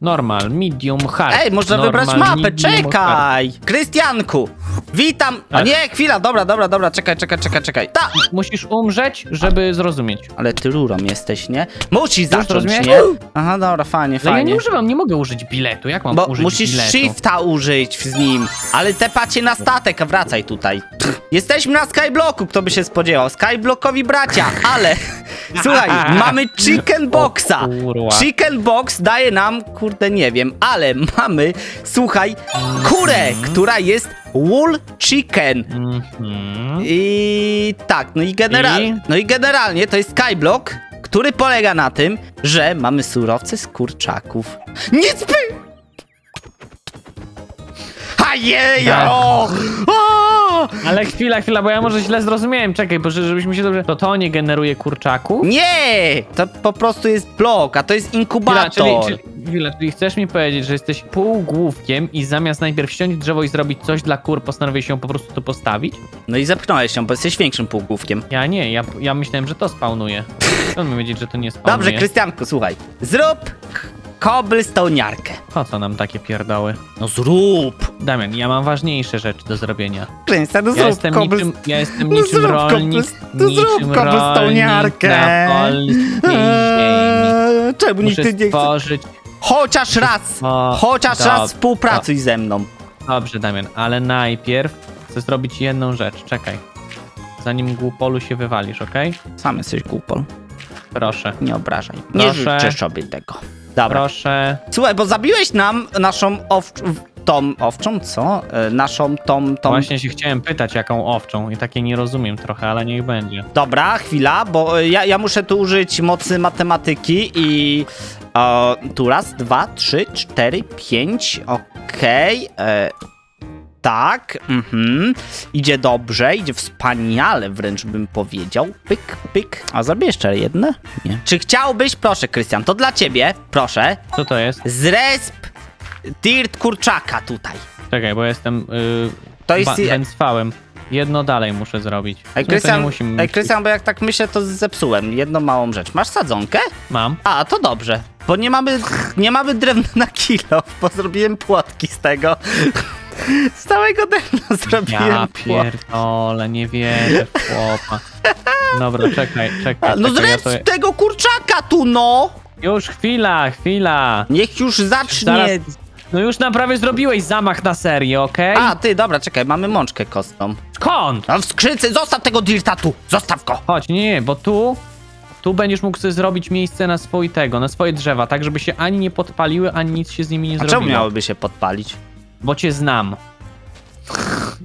Normal, medium, hard. Ej, można Normal, wybrać mapę, medium, hard. czekaj! Krystianku, witam! A Tak. nie, chwila, dobra, dobra, dobra, czekaj, czekaj, czekaj, czekaj. Ta! Musisz umrzeć, żeby zrozumieć. Ale ty rurą jesteś, nie? Musisz zacząć, rozumiesz? nie? Aha, dobra, fajnie, No ja fajnie. nie używam, nie mogę użyć biletu. Jak mam Bo użyć musisz biletu? shifta użyć z nim. Ale tepacie na statek, a wracaj tutaj. Jesteśmy na Skyblocku, kto by się spodziewał. Skyblockowi bracia, ale słuchaj, mamy chicken boxa. kurwa. Chicken box daje nam, kurde nie wiem, ale mamy, słuchaj, kurę, która jest wool chicken. Mhm. I tak, no i, genera- I? no i generalnie to jest skyblock, który polega na tym, że mamy surowce z kurczaków. Nie spy! Ajejo! O! Ale chwila, chwila, bo ja może źle zrozumiałem. Czekaj, bo że- żebyśmy się dobrze... To to nie generuje kurczaków? Nie! To po prostu jest blok, a to jest Chwila, inkubator. czyli, czyli, chwila, czyli chcesz mi powiedzieć, że jesteś półgłówkiem i zamiast najpierw ściąć drzewo i zrobić coś dla kur, postanowiłeś się po prostu tu postawić? No i zepchnąłeś się, bo jesteś większym półgłówkiem. Ja nie, ja, ja myślałem, że to spawnuje. Skąd mi wiedzieć, że to nie spawnuje? Dobrze, Krystianku, słuchaj. Zrób cobblestone'arkę. Po co nam takie pierdoły? No zrób! Damian, ja mam ważniejsze rzeczy do zrobienia. Krystian, no Ja zrób jestem cobble- niczym, ja jestem No niczym zrób rolnik, no zrób niczym cobblestone'arkę. rolnik na polskiej ziemi. Eee, Czemu nikt Muszę nie chce? stworzyć... Chociaż raz! O, Chociaż raz współpracuj ze mną. Dobrze, Damian, ale najpierw chcę zrobić jedną rzecz. Czekaj. Zanim głupolu się wywalisz, okej? Sam jesteś głupol. Proszę. Nie obrażaj. Nie Proszę. życzę sobie tego. Dobra. Proszę. Słuchaj, bo zabiłeś nam naszą owcz... Tą owczą, co? E, Naszą tą, tą... Właśnie się chciałem pytać, jaką owczą i takie nie rozumiem trochę, ale niech będzie. Dobra, chwila, bo e, ja, ja muszę tu użyć mocy matematyki i... Tu raz, dwa, trzy, cztery, pięć, okej. e, tak, mhm. Idzie dobrze, idzie wspaniale wręcz bym powiedział. Pyk, pyk. A zrobię jeszcze jedne? Nie. Czy chciałbyś, proszę Krystian, to dla ciebie, proszę, Co to jest? zresp dirt kurczaka tutaj. Czekaj, bo jestem yy, To jest- ba- węcwałem. Jedno dalej muszę zrobić. Ej, No to nie Krystian, musimy ej, Krystian, bo jak tak myślę, to zepsułem jedną małą rzecz. Masz sadzonkę? Mam. A, to dobrze, bo nie mamy, nie mamy drewna na kilo, bo zrobiłem płotki z tego. Z całego drewna zrobiłem Ja płot. pierdolę, nie wierzę w chłopa. Dobra, czekaj, czekaj. A, No czekaj, ja zrób to... tego kurczaka tu, no! Już chwila, chwila. Niech już zacznie. Zaraz- No już nam prawie zrobiłeś zamach na serię, okej? A, ty, dobra, czekaj, mamy mączkę kostną. Skąd? A w skrzynce, zostaw tego dirta tu, zostaw go! Chodź, nie, nie, bo tu... Tu będziesz mógł sobie zrobić miejsce na swój tego, na swoje drzewa, tak żeby się ani nie podpaliły, ani nic się z nimi nie A czemu zrobiło. miałyby się podpalić? Bo cię znam.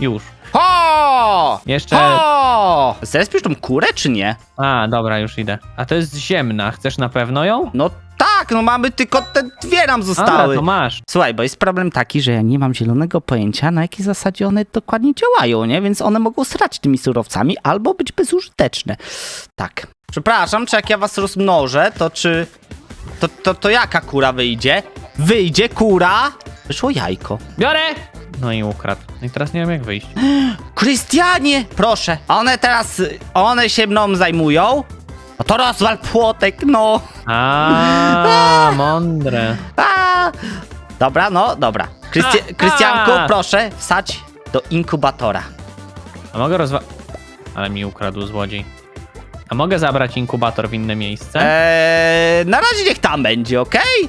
Już. Ho! Jeszcze- Ho! Zrespisz tą kurę, czy nie? A, dobra, już idę. A to jest ziemna, chcesz na pewno ją? No tak, no mamy tylko te dwie nam zostały. to masz. Słuchaj, bo jest problem taki, że ja nie mam zielonego pojęcia, na jakiej zasadzie one dokładnie działają, nie? Więc one mogą srać tymi surowcami albo być bezużyteczne. Tak. Przepraszam, czy jak ja was rozmnożę, to czy... To, to, to jaka kura wyjdzie? Wyjdzie kura! Wyszło jajko. Biorę! No i ukradł. No i teraz nie wiem jak wyjść. Krystianie! Proszę. One teraz... One się mną zajmują. No to rozwal płotek, no. A, mądre. A! Dobra, no, dobra. Krysty A, Krystianku, a. proszę, wsadź do inkubatora. A mogę rozwa... Ale mi ukradł złodziej. A mogę zabrać inkubator w inne miejsce? Eee, na razie niech tam będzie, okej?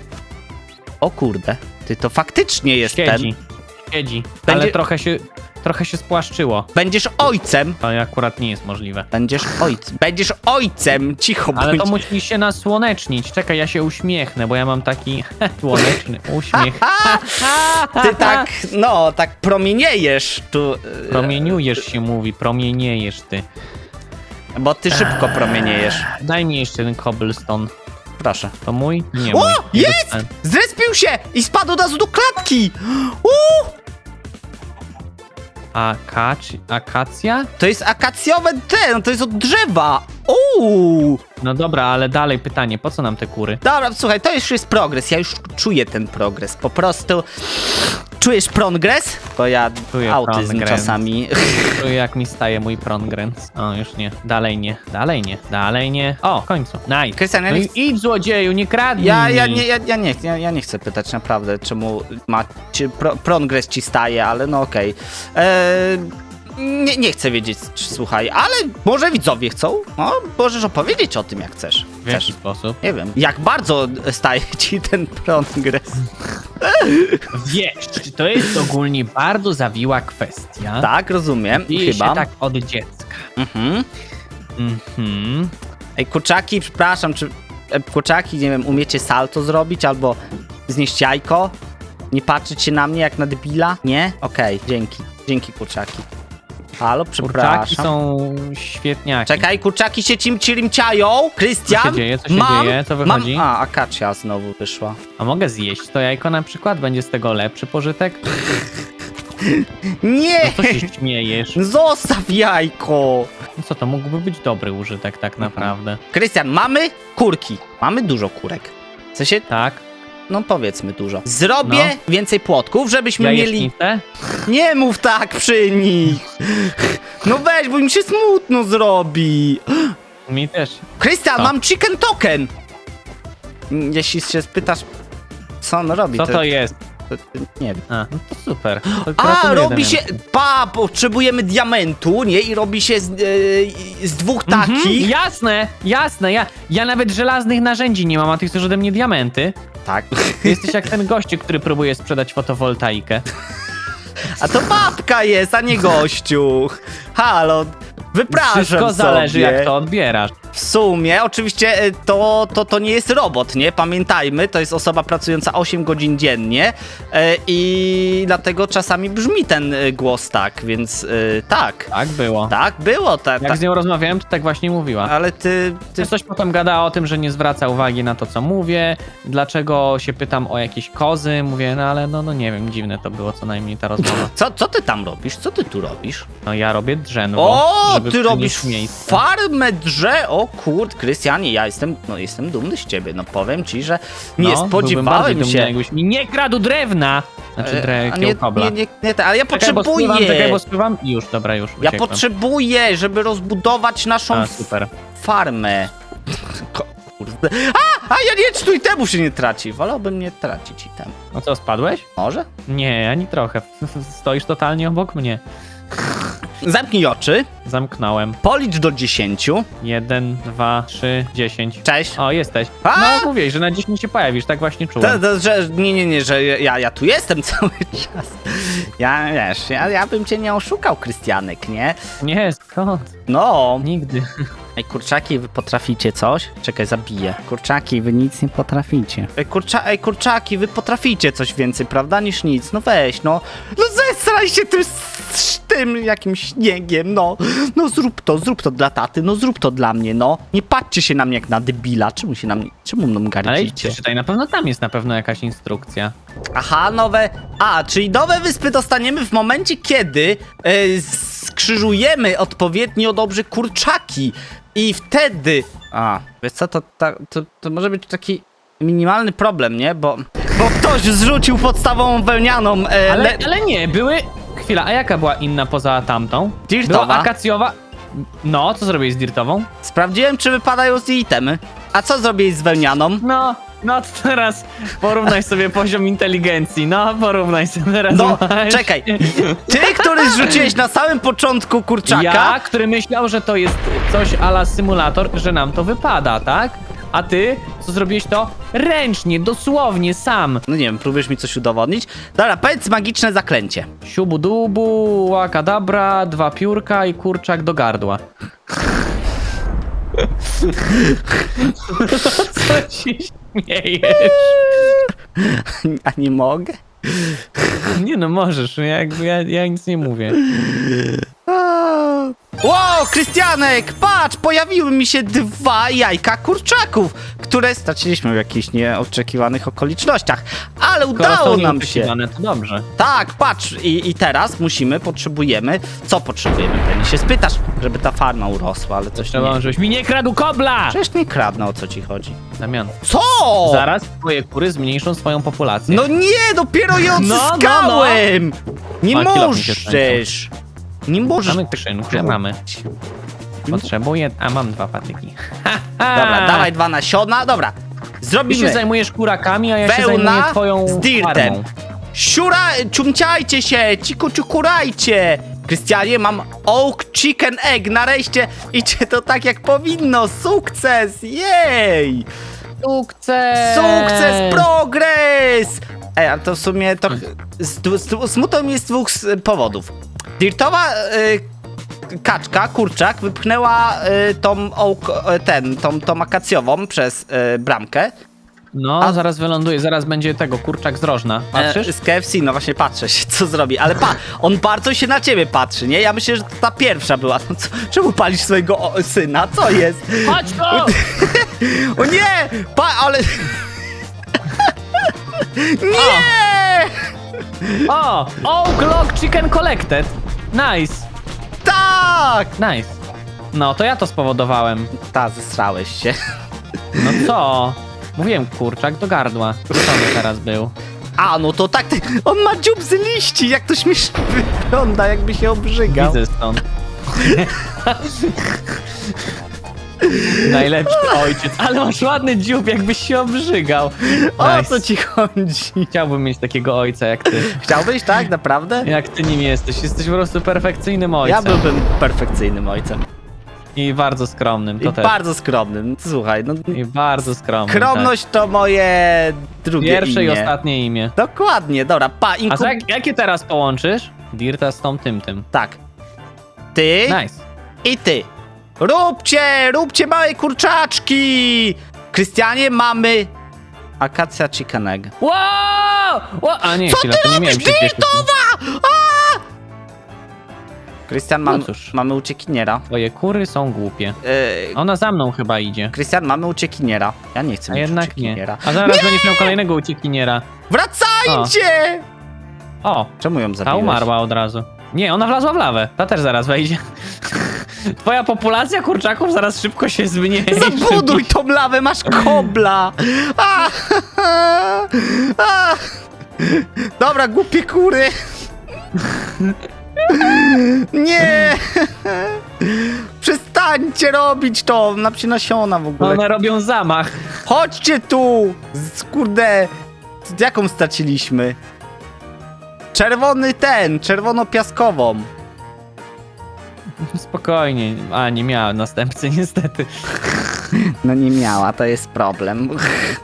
O kurde, ty to faktycznie jest Siedzi. ten. Siedzi. Będzie- Ale trochę się, trochę się spłaszczyło. Będziesz ojcem. To akurat nie jest możliwe. Będziesz ojcem. Będziesz ojcem. Cicho Ale bądź. to musi się nasłonecznić. Czekaj, ja się uśmiechnę, bo ja mam taki słoneczny uśmiech. Ty tak, no, tak promieniejesz tu. e, Promieniujesz się mówi, promieniejesz ty. Bo ty szybko promieniejesz. Daj mi jeszcze ten cobblestone. Proszę. To mój? Nie O, mój. Nie jest! dostałem. Zrespił się i spadł od razu do klatki. Uuu, Akac... Akacja? to jest akacjowe ten, to jest od drzewa. Uuu. No dobra, ale dalej pytanie, po co nam te kury? Dobra, słuchaj, to już jest progres. Ja już czuję ten progres. Po prostu czujesz progres? Bo ja Czuję autyzm czasami. Czuję jak mi staje mój prągręc. O, już nie. Dalej nie. Dalej nie. Dalej nie. O, w końcu. Nice. Krystian, ja No nie i idź złodzieju, nie kradnij Ja, ja, nie, ja, ja, nie, ja, ja nie chcę pytać naprawdę, czemu ma, czy pro, progres ci staje, ale no okej. Eee, Nie, nie chcę wiedzieć, czy, słuchaj, ale może widzowie chcą? No, możesz opowiedzieć o tym, jak chcesz. W jaki sposób? Nie wiem, jak bardzo staje ci ten progres. Wiesz, to jest ogólnie bardzo zawiła kwestia. Tak, rozumiem, Dzieje chyba. się tak od dziecka. Mhm. Mhm. Ej, kurczaki, przepraszam, czy e, kurczaki, nie wiem, umiecie salto zrobić albo znieść jajko? Nie patrzeć się na mnie jak na debila? Nie? Okej, dzięki. Dzięki, kurczaki. Halo, Kurczaki przepraszam. są świetniaki. Czekaj, kurczaki się cim cirimciają. Krystian, Co się dzieje? Co się mam, dzieje? Co mam... wychodzi? A, akacja znowu wyszła. A mogę zjeść to jajko na przykład? Będzie z tego lepszy pożytek? Nie! No co się śmiejesz? Zostaw jajko! No co, to mógłby być dobry użytek tak naprawdę. Krystian, mamy kurki. Mamy dużo kurek. W sensie, Tak? No powiedzmy dużo. Zrobię No. więcej płotków, żebyśmy mieli... Jajecznicę? Nie mów tak przy nich! No weź, bo mi się smutno zrobi. Mi też. Krystian, Co? mam chicken token! Jeśli się spytasz, co on robi, Co to jest? to, nie wiem. A, no to super. To A, gratuluję, robi się. Pa, potrzebujemy diamentu, nie? I robi się z, e, z dwóch Mhm, takich. jasne, jasne. Ja, ja nawet żelaznych narzędzi nie mam, a ty chcesz ode mnie diamenty? Tak. Ty jesteś jak ten gościu, który próbuje sprzedać fotowoltaikę. A to babka jest, a nie gościu. Halo. Wypraszam Wszystko sobie. zależy, jak to odbierasz. W sumie, oczywiście e, to, to, to nie jest robot, nie? Pamiętajmy, to jest osoba pracująca 8 godzin dziennie e, i dlatego czasami brzmi ten e, głos tak, więc tak. Tak było. Tak, było tak. Jak z nią rozmawiałem, to tak właśnie mówiła. Ale ty, ty Ty coś potem gada o tym, że nie zwraca uwagi na to, co mówię, dlaczego się pytam o jakieś kozy, mówię, no ale no, no nie wiem, dziwne to było co najmniej ta rozmowa. Co, co ty tam robisz? Co ty tu robisz? No ja robię drzewko, O, żeby ty robisz miejsce. farmę drze. O kurde, Krystianie, ja jestem, no jestem dumny z ciebie. No powiem ci, że nie no, spodziewałem dumny, się. Jakbyś mi nie kradł drewna! Znaczy E, dre, nie, nie, nie, nie, ale ja Czekaj, bo potrzebuję. spływam, czekaj, bo spływam. Już, dobra, już. Ja uciekłem. potrzebuję, żeby rozbudować naszą A, super. farmę. Kurde. A, a ja nie tu i temu się nie traci. Wolałbym nie tracić i temu. No co, spadłeś? Może? Nie, ani trochę. Stoisz totalnie obok mnie. Zamknij oczy, Zamknąłem. policz do 10. Jeden, dwa, trzy, dziesięć. Cześć. O, jesteś. A! No, mówię, że na 10 się pojawisz, tak właśnie To, czułem. to, że, nie, nie, nie, że ja, ja tu jestem cały czas. Ja, wiesz, ja, ja bym cię nie oszukał, Krystianek, nie? Nie, skąd? No. Nigdy. Ej, kurczaki, wy potraficie coś? Czekaj, zabiję. Kurczaki, wy nic nie potraficie. Ej, kurcza, ej, kurczaki, wy potraficie coś więcej, prawda, niż nic. No weź, no. No zesraj się tym, z tym jakimś śniegiem, no. No zrób to, zrób to dla taty, no zrób to dla mnie, no. Nie patrzcie się na mnie jak na debila. Czemu się na mnie, czemu mną Ale gardzicie? przeczytaj, na pewno tam jest na pewno jakaś instrukcja. Aha, nowe. A, czyli nowe wyspy dostaniemy w momencie, kiedy e, skrzyżujemy odpowiednio dobrze kurczaki. I wtedy. A, wiesz co, to, to, to, to może być taki minimalny problem, nie? Bo, bo ktoś zrzucił podstawową wełnianą. E, Ale, le- ale nie, były... Chwila, a jaka była inna poza tamtą? Dirtowa. Była akacjowa... No, co zrobiłeś z dirtową? Sprawdziłem, czy wypadają z itemy. A co zrobiłeś z wełnianą? No, no to teraz porównaj sobie poziom inteligencji. No, porównaj sobie teraz. No, masz. czekaj. Ty, który zrzuciłeś na samym początku kurczaka. Ja, który myślał, że to jest coś ala symulator, że nam to wypada, tak? A ty, co zrobiłeś to ręcznie, dosłownie, sam. No nie wiem, próbujesz mi coś udowodnić? Dobra, powiedz magiczne zaklęcie. Siubu dubu, łakadabra, dwa piórka i kurczak do gardła. Co się śmiejesz? A nie mogę? Nie no, możesz, ja, ja, ja nic nie mówię. Wow, Krystianek, patrz, pojawiły mi się dwa jajka kurczaków, które straciliśmy w jakichś nieoczekiwanych okolicznościach. ale udało nam się. To dobrze. Tak, patrz, i, i teraz musimy, potrzebujemy, co potrzebujemy, pewnie się spytasz, żeby ta farma urosła, ale coś Trzeba, nie... żebyś mi nie kradł kobla! Przecież nie kradnę, o co ci chodzi. Damian, Co? zaraz twoje kury zmniejszą swoją populację. No nie, dopiero je No, no, no. odzyskałem! Nie mi się możesz! Nie możesz Mamy skrzynkę, mamy. Potrzebuję... A, mam dwa patyki. Dobra, dawaj dwa nasiona, dobra. Ty się zajmujesz kurakami, a ja się zajmuję wełna twoją z dirtem. Siura, ciumciajcie się, ciku ciukurajcie! Krystianie, mam oak chicken egg, nareszcie idzie to tak jak powinno, sukces, jej! Sukces! Sukces, progres! Ej, ale to w sumie to z, z, smutno mi jest z dwóch s- powodów. Dirtowa y, kaczka, kurczak, wypchnęła y, tą, oak, y, ten, tą, tą akacjową przez y, bramkę. No, A- zaraz wyląduje, zaraz będzie tego, kurczak z rożna. Patrzysz? E, z KFC, no właśnie patrzę się, co zrobi. Ale pa, on bardzo się na ciebie patrzy, nie? Ja myślę, że to ta pierwsza była. No co, czemu palisz swojego o, syna? Co jest? Chodź tu! O nie! Pa, ale... nie! O! Oak Log Chicken Collected! Nice! Tak! Nice. No, to ja to spowodowałem. Ta, zesrałeś się. No co? Mówiłem, kurczak do gardła. Co on teraz był? A, no to tak, ty, on ma dziób z liści, jak to śmiesznie wygląda, jakby się obrzygał. Widzę stąd. Najlepszy ojciec. Ale masz ładny dziób, jakbyś się obrzygał. O Nice. co ci chodzi? Chciałbym mieć takiego ojca jak ty. Chciałbyś, tak? Naprawdę? Jak ty nim jesteś. Jesteś po prostu perfekcyjnym Ja ojcem. byłbym perfekcyjnym ojcem. I bardzo skromnym, to I też. bardzo skromnym. Słuchaj, no I bardzo skromnym. Skromność to moje tak. drugie Pierwsze imię. i ostatnie imię. Dokładnie, dobra, pa, A inkub... jak, jakie teraz połączysz? Dirta z tą tym tym. Tak. Ty Nice. i ty. Róbcie, róbcie małe kurczaczki! Krystianie, mamy... Akacja chicken egg. Wow! wow! A nie, Co chwila, ty to nie robisz, miałem. Dirtowa? A! Krystian, mam, No cóż. mamy uciekiniera. Twoje kury są głupie. Yy, Ona za mną chyba idzie. Krystian, mamy uciekiniera. Ja nie chcę A mieć jednak nie. uciekiniera. A zaraz będziesz miał kolejnego uciekiniera. Wracajcie! O, Czemu ją ta zabiłeś? umarła od razu. Nie, ona wlazła w lawę. Ta też zaraz wejdzie. Twoja populacja kurczaków zaraz szybko się zmniejszy. Zabuduj tą lawę, masz kobla! A, a. Dobra, głupie kury! Nie! Przestańcie robić to! Na nasiona w ogóle. One robią zamach. Chodźcie tu! Z, kurde... Jaką straciliśmy? Czerwony ten, czerwono-piaskową. Spokojnie. A, nie miała następcy niestety. No nie miała, to jest problem.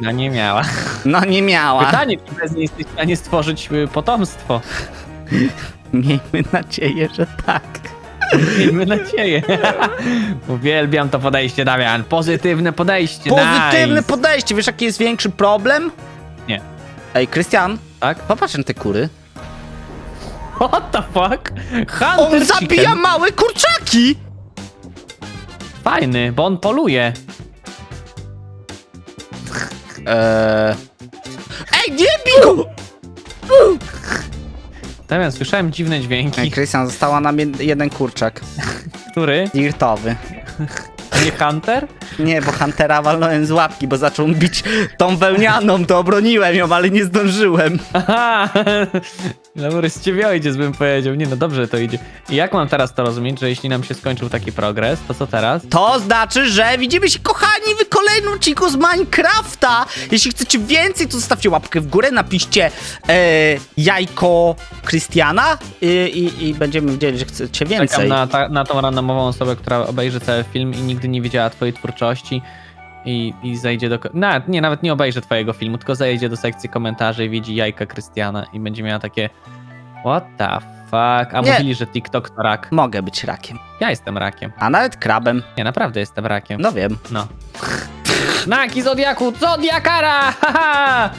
No nie miała. No nie miała. Pytanie, czy bez niej jesteś w stanie stworzyć y, potomstwo? Miejmy nadzieję, że tak. Miejmy nadzieję. Uwielbiam to podejście, Damian. Pozytywne podejście. Pozytywne nice. podejście, wiesz jaki jest większy problem? Nie. Ej, Krystian, Tak? popatrz na te kury. What the fuck? Hunter On zabija chicken. małe kurczaki! Fajny, bo on poluje. Eee... Ej, nie bij go! Damian, słyszałem dziwne Ej, dźwięki. Krystian, została nam jed- jeden kurczak. Który? Dirtowy. Nie Hunter? Nie, bo Huntera walnąłem z łapki, bo zaczął bić tą wełnianą, to obroniłem ją, ale nie zdążyłem. Aha! Dobry z ciebie ojciec bym powiedział. Nie no, dobrze to idzie. I jak mam teraz to rozumieć, że jeśli nam się skończył taki progres, to co teraz? To znaczy, że widzimy się, kochani, w kolejnym odcinku z Minecrafta. Jeśli chcecie więcej, to zostawcie łapkę w górę, napiszcie e, jajko Krystiana i, i, i będziemy wiedzieli, że chcecie Czekam więcej. na, ta, na tą randomową osobę, która obejrzy cały film i nigdy nie widziała twojej twórczości i, i zejdzie do... nie, nawet nie obejrzy twojego filmu, tylko zejdzie do sekcji komentarzy i widzi jajka Krystiana i będzie miała takie what the fuck, a Nie. mówili, że TikTok to rak. Mogę być rakiem, Ja jestem rakiem. a nawet krabem. Nie, naprawdę jestem rakiem. No wiem. No. Znaki Zodiaku, Zodiakara! Haha!